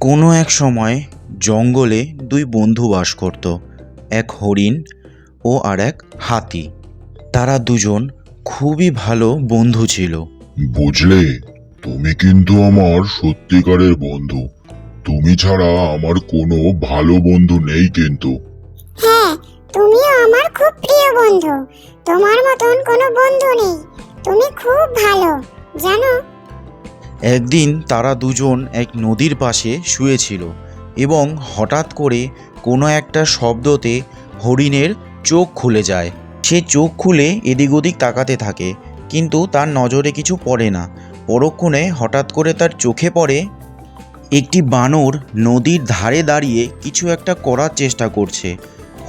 কোনো এক সময় জঙ্গলে দুই বন্ধু বাস করত এক হরিণ ও আর এক হাতি। তারা দুজন খুবই ভালো বন্ধু ছিল। বুঝলে তুমি কিন্তু আমার সত্যিকারের বন্ধু। তুমি ছাড়া আমার কোনো ভালো বন্ধু নেই কিন্তু। হ্যাঁ তুমিও আমার খুব প্রিয় বন্ধু। তোমার মতন কোনো বন্ধু নেই। তুমি খুব ভালো জানো? একদিন তারা দুজন এক নদীর পাশে শুয়েছিল এবং হঠাৎ করে কোনো একটা শব্দতে হরিণের চোখ খুলে যায়। সে চোখ খুলে এদিক ওদিক তাকাতে থাকে, কিন্তু তার নজরে কিছু পড়ে না। পরক্ষণে হঠাৎ করে তার চোখে পড়ে একটি বানর নদীর ধারে দাঁড়িয়ে কিছু একটা করার চেষ্টা করছে।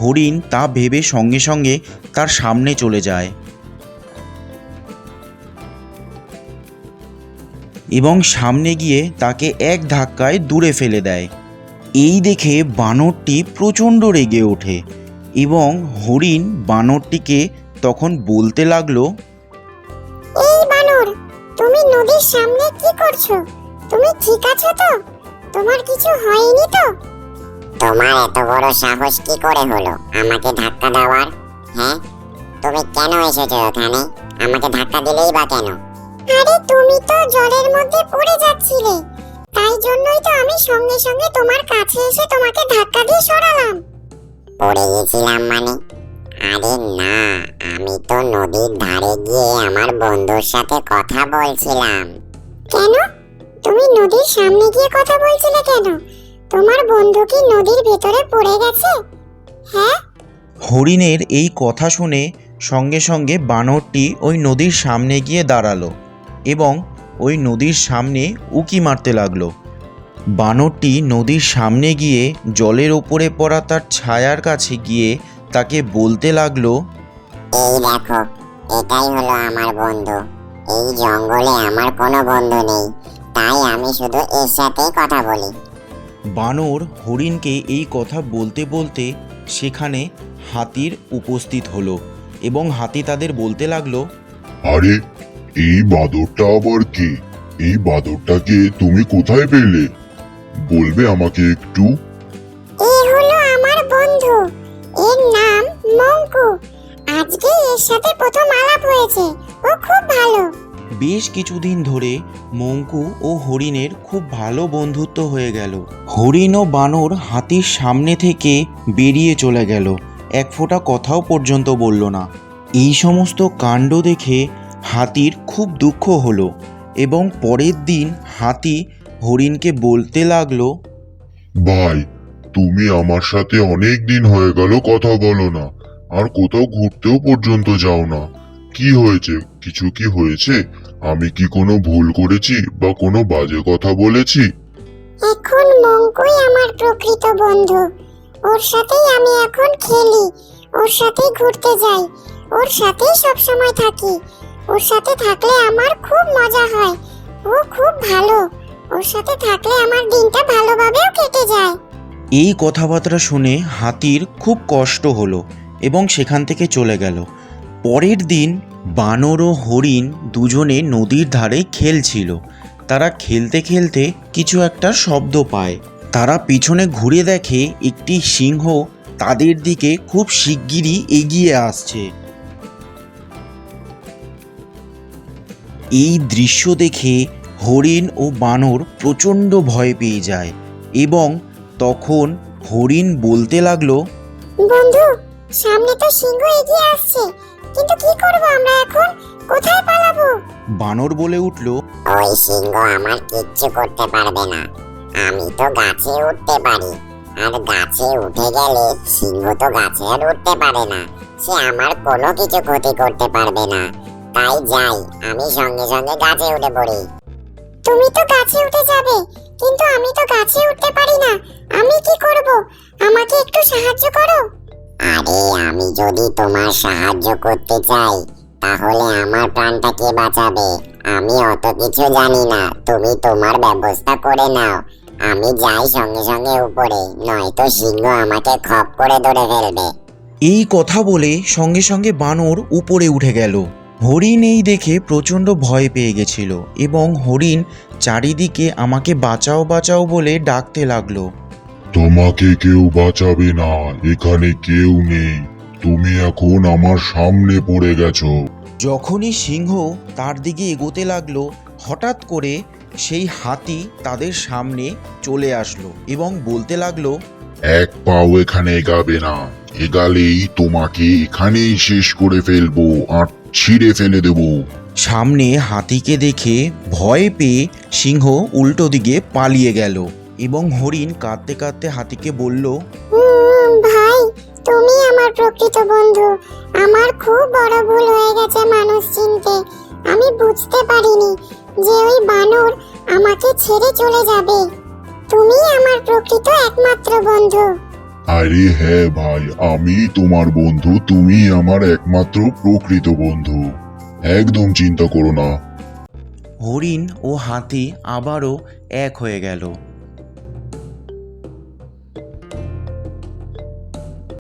হরিণ তা ভেবে সঙ্গে সঙ্গে তার সামনে চলে যায়। এবং সামনে গিয়ে তাকে এক ধাক্কায় দূরে ফেলে দেয়। এই দেখে বানরটি প্রচণ্ড রেগে ওঠে এবং হরিণ বানরটিকে তখন বলতে লাগল এই বানর তুমি নদীর সামনে কি করছ? তুমি ঠিক আছো তো? তোমার কিছু হয়নি তো? তোমার এত বড় সাহস কি করে হলো? আমাকে ধাক্কা দেওয়ার? হ্যাঁ? তুমি কেন এসেছ ওখানে আমাকে ধাক্কা দিলেই বা কেন? আরে তুমি তো জলের মধ্যে পড়ে যাচ্ছিলে। তাই জন্যই তো আমি সঙ্গে সঙ্গে তোমার কাছে এসে তোমাকে ধাক্কা দিয়ে সরালাম। পড়ে গেছিলাম মানে? আরে না, আমি তো নদীর ধারে গিয়ে আমার বন্ধুর সাথে কথা বলছিলাম। কেন? তুমি নদীর সামনে গিয়ে কথা বলছিলে কেন? তোমার বন্ধু কি নদীর ভেতরে পড়ে গেছে? হ্যাঁ? হরিণের এই কথা শুনে সঙ্গে সঙ্গে বানরটি ওই নদীর সামনে গিয়ে দাঁড়াল। এবং ওই নদীর সামনে উকি মারতে লাগল। বানরটি নদীর সামনে গিয়ে জলের ওপরে পড়া তার ছায়ার কাছে গিয়ে তাকে বলতে লাগল এই দেখো এটাই হলো আমার বন্ধু। এই জঙ্গলে আমার কোনো বন্ধু নেই তাই আমি শুধু এর সাথেই কথা বলি। বানর হরিণকে এই কথা বলতে বলতে সেখানে হাতির উপস্থিত হলো এবং হাতি তাদের বলতে লাগল আরে এই বাদরটা আবার কে? এই বাদরটাকে তুমি কোথায় পেলে? বলবে আমাকে একটু। এ হলো আমার বন্ধু। এর নাম মঙ্কু। আজকে এর সাথে প্রথম আলাপ হয়েছে। ও খুব ভালো। বেশ কিছুদিন ধরে মঙ্কু ও হরিণের খুব ভালো বন্ধুত্ব হয়ে গেল। হরিণ ও বানর হাতির সামনে থেকে বেরিয়ে চলে গেল। এক ফোঁটা কথাও পর্যন্ত বলল না। এই সমস্ত কাণ্ড দেখে হাতির খুব দুঃখ হলো এবং পরের দিন হাতি হরিণকে বলতে লাগল ভাই তুমি আমার সাথে অনেক দিন হয়ে গেল কথা বলো না আর কোথাও ঘুরতেও পর্যন্ত যাও না। কি হয়েছে? কিছু কি হয়েছে? আমি কি কোনো ভুল করেছি বা কোনো বাজে কথা বলেছি? এখন মঙ্কুই আমার প্রকৃত বন্ধু। ওর সাথেই আমি এখন খেলি ওর সাথেই ঘুরতে যাই ওর সাথেই সব সময় থাকি। ওর সাথে থাকলে আমার খুব মজা হয়। ও খুব ভালো। ওর সাথে থাকলে আমার দিনটা ভালোভাবেও কেটে যায়। এই কথাবার্তা শুনে হাতির খুব কষ্ট হলো এবং সেখান থেকে চলে গেল। পরের দিন বানর ও হরিণ দুজনে নদীর ধারে খেলছিল। তারা খেলতে খেলতে কিছু একটা শব্দ পায়। তারা পিছনে ঘুরে দেখে একটি সিংহ তাদের দিকে খুব শিগগিরই এগিয়ে আসছে। এই দৃশ্য দেখে হরিণ ও বানর প্রচণ্ড ভয় পেয়ে যায় এবং তখন হরিণ বলতে লাগল বন্ধু সামনে তো সিংহ এগিয়ে আসছে। কিন্তু কি করব আমরা এখন? কোথায় পালাবো? বানর বলে উঠল ওই সিংহ আমার কিচ্ছু করতে পারবে না। আমি তো গাছে উঠতে পারি। আর গাছে উঠে গেলে সিংহ তো গাছে আর উঠতে পারে না। সে আমার কোনো কিছু ক্ষতি করতে পারবে না। তাই যাই আমি সঙ্গে সঙ্গে গাছে উঠে পড়ি। তুমি তো গাছে উঠে যাবে কিন্তু আমি তো গাছে উঠতে পারি না। আমি কি করব? আমাকে একটু সাহায্য করো। আরে আমি যদি তোমার সাহায্য করতে চাই তাহলে আমার প্রাণটা কে বাঁচাবে? আমি অত কিছু জানি না। তুমি তোমার ব্যবস্থা করে নাও। আমি যাই সঙ্গে সঙ্গে উপরে নয়তো সিংহ আমাকে খপ করে ধরে ফেলবে। এই কথা বলে সঙ্গে সঙ্গে বানর উপরে উঠে গেল। হরিণ এই দেখে প্রচণ্ড ভয় পেয়ে গেছিল এবং হরিণ চারিদিকে আমাকে বাঁচাও বাঁচাও বলে ডাকতে লাগল। তোমাকে কেউ বাঁচাবে না এখানে কেউ নেই। তুমি এখন আমার সামনে পড়ে গেছো। যখনই সিংহ তার দিকে এগোতে লাগল হঠাৎ করে সেই হাতি তাদের সামনে চলে আসলো এবং বলতে লাগল এক পাও এখানে এগাবে না এগালেই তোমাকে এখানেই শেষ করে ফেলব আর ছিঁড়ে ফেলে দেবো। সামনে হাতিকে দেখে ভয় পেয়ে সিংহ উল্টো দিকে পালিয়ে গেল এবং হরিণ কাঁদতে কাঁদতে হাতিকে বলল ভাই তুমি আমার প্রকৃত বন্ধু। আমার খুব বড় ভুল হয়ে গেছে মানুষ চিনতে। আমি বুঝতে পারিনি যে ওই বানর আমাকে ছেড়ে চলে যাবে। তুমি আমার প্রকৃত একমাত্র বন্ধু। আরে হ্যাঁ ভাই, আমি তোমার বন্ধু তুমি আমার একমাত্র প্রকৃত বন্ধু। একদম চিন্তা করো না। হরিণ ও হাতি আবারও এক হয়ে গেল।